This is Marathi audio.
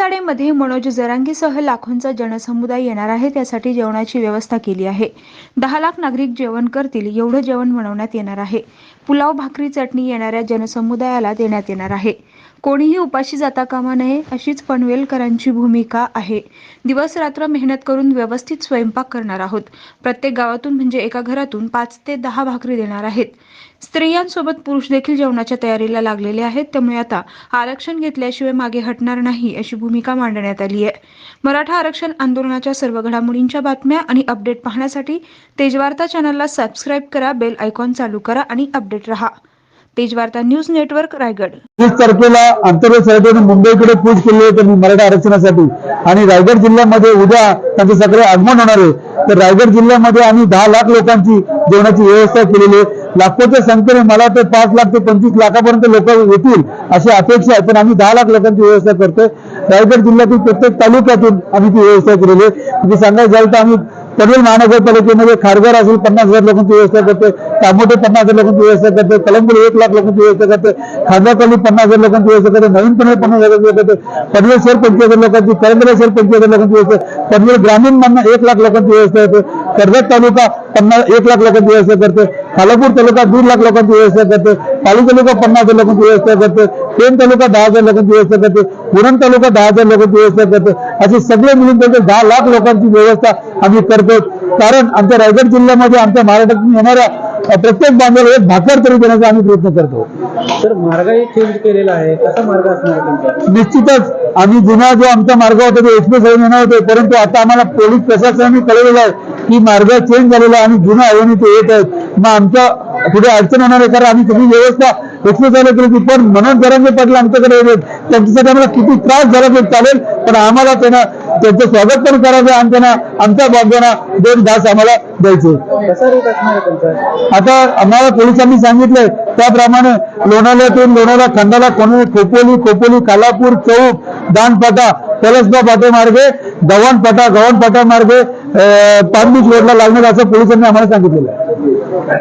जाडेमध्ये मनोज जरांगीसह लाखोंचा जनसमुदाय येणार आहे त्यासाठी जेवणाची व्यवस्था केली आहे. दहा लाख नागरिक जेवण करतील एवढं जेवण बनवण्यात येणार आहे. पुलाव भाकरी चटणी येणाऱ्या जनसमुदायाला देण्यात येणार आहे. कोणीही उपाशी जाता कामा नये अशीच पनवेलकरांची भूमिका आहे. दिवस रात्र मेहनत करून व्यवस्थित स्वयंपाक करणार आहोत. प्रत्येक गावातून म्हणजे एका घरातून पाच ते दहा भाकरी देणार आहेत. स्त्रियांसोबत पुरुष देखील जेवणाच्या तयारीला लागलेले आहेत. त्यामुळे आता आरक्षण घेतल्याशिवाय मागे हटणार नाही अशी भूमिका मांडण्यात आली आहे. मराठा आरक्षण आंदोलनाच्या सर्व घडामोडींच्या बातम्या आणि अपडेट पाहण्यासाठी तेजवार्ता चॅनलला सबस्क्राईब करा बेल आयकॉन चालू करा आणि अपडेट अपडेट रहा. Tejvarta news network Raigad. वीस तारखेला आंतरराष्ट्रीय समितीने मुंबईकडे कूच केली आहे त्यांनी मराठा आरक्षणासाठी. आणि रायगड जिल्ह्यामध्ये उद्या त्यांचं सगळे आगमन होणार आहे. तर रायगड जिल्ह्यामध्ये आम्ही दहा लाख लोकांची जेवणाची व्यवस्था केलेली आहे. लाखोच्या संख्येने मला तर पाच लाख ते पंचवीस लाखापर्यंत लोक येतील अशी अपेक्षा आहे. पण आम्ही दहा लाख लोकांची व्यवस्था करतोय. रायगड जिल्ह्यातील प्रत्येक तालुक्यातून आम्ही ती व्यवस्था केलेली आहे. म्हणजे सांगायला झालं तर आम्ही पनवेल महानगरपालिकेमध्ये खारघर असेल पन्नास हजार लोकांची व्यवस्था करते तामोटे पन्नास हजार लोकांची व्यवस्था करते कलंगूर एक लाख लोकांची व्यवस्था करते खांदाकली पन्नास हजार लोकांची व्यवस्था करते नवीन पनवेल पन्नास हजार व्यवस्था करते पनवेल शहर पंचवीस हजार लोकांची करंदरा शहर पंचवीस हजार लोकांची व्यवस्था पनवेल ग्रामीण मधनं एक लाख लोकांची व्यवस्था करते कर्जत तालुका पन्नास एक लाख लोकांची व्यवस्था करते खालापूर तालुका दीड लाख लोकांची व्यवस्था करते पाली तालुका पन्नास हजार लोकांची व्यवस्था करते पेन तालुका दहा हजार लोकांची व्यवस्था करते पुरण तालुका दहा हजार लोकांची व्यवस्था करते असे सगळे मिळून त्यांचे दहा लाख लोकांची व्यवस्था आम्ही करतो. कारण आमच्या रायगड जिल्ह्यामध्ये आमच्या महाराष्ट्रातून येणाऱ्या प्रत्येक बांधवाला एक भाकर तरी देण्याचा आम्ही प्रयत्न करतो. तर मार्गही चेंज केलेला आहे. कसा मार्ग असणार निश्चितच आम्ही जुना जो आमचा मार्ग होता तो एक्सप्रेस हायवे येणार होते परंतु आता आम्हाला पोलीस प्रशासनाने कळवलेलं आहे की मार्ग चेंज झालेला आणि जुना हायवेने ते येत आहेत. मग आमच्या पुढे अडचण होणार आहे कारण आम्ही सगळी व्यवस्था एक्सप्रेस हायवे केली होती पण मनोज जरांगे पाटील आमच्याकडे येत त्यांच्यासाठी आम्हाला किती त्रास झाला तरी चालेल पण आम्हाला त्यांना त्यांचं स्वागत पण करायचं आणि त्यांना आमच्या बाजूना दोन तास आम्हाला द्यायचे. आता आम्हाला पोलिसांनी सांगितलंय त्याप्रमाणे लोणावळ्यातून लोणावळा खंडाला कोणी खोपोली खोपोली कालापूर चौक दानपाटा कलसबा पाटे मार्गे गव्हाण पाटा मार्गे पानबीच रोडला लागणार असं पोलिसांनी आम्हाला सांगितलेलं आहे.